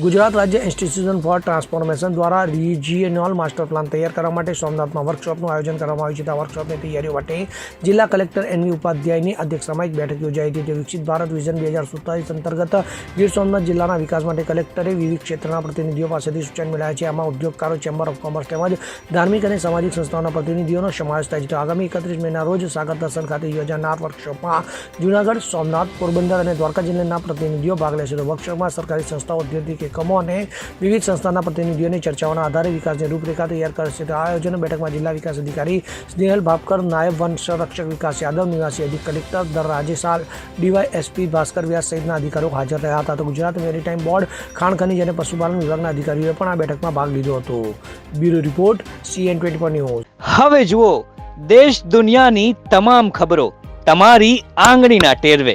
ગુજરાત રાજ્ય institution for transformation દ્વારા regional master plan તૈયાર કરવા માટે સોમનાથમાં વર્કશોપનું આયોજન કરવામાં આવ્યું છે. આ વર્કશોપની તૈયારીઓ માટે જિલ્લા કલેક્ટર એનવી ઉપાધ્યાયની અધ્યક્ષતામાં એક બેઠક યોજાઈ હતી. તે વિકસિત ભારત વિઝન બે હજાર સુડતાલીસ અંતર્ગત ગીર સોમનાથ જિલ્લાના વિકાસ માટે કલેક્ટરે વિવિધ ક્ષેત્રના પ્રતિનિધિઓ પાસેથી સૂચન મેળવ્યા છે. આમાં ઉદ્યોગકારો ચેમ્બર ઓફ કોમર્સ તેમજ ધાર્મિક અને સામાજિક સંસ્થાઓના પ્રતિનિધિઓનો સમાવેશ થાય છે. આગામી એકત્રીસ મેના રોજ સાગર દર્શન ખાતે યોજાનાર વર્કશોપમાં જૂનાગઢ, સોમનાથ, પોરબંદર અને દ્વારકા જિલ્લાના પ્રતિનિધિઓ ભાગ લેશે. તો વર્કશોપમાં સરકારી સંસ્થાઓ ઔદ્યોગિક એકમો અને વિવિધ સંસ્થાના પ્રતિનિધિઓની ચર્ચાઓના આધારે વિકાસની રૂપરેખા તૈયાર કરશે. તો આ આયોજન બેઠકમાં જિલ્લા વિકાસ અધિકારી સ્નેહલ ભાપકર, નાયબ વન સંરક્ષક વિકાસ યાદવ, નિવાસી અધિક કલેક્ટર દર રાજેશાલ ડીવાયએસપી ભાસ્કર વ્યાસ સહિતના અધિકારીઓ હાજર રહ્યા હતા. તો ગુજરાત મેરીટાઈમ બોર્ડ ખાણ, ખનીજ અને પશુપાલન વિભાગના અધિકારીઓએ પણ આ બેઠકમાં ભાગ લીધો હતો. Bureau report, CN twenty news. હવે જુઓ, દેશ દુનિયાની તમામ ખબરો તમારી આંગળીના ટેરવે.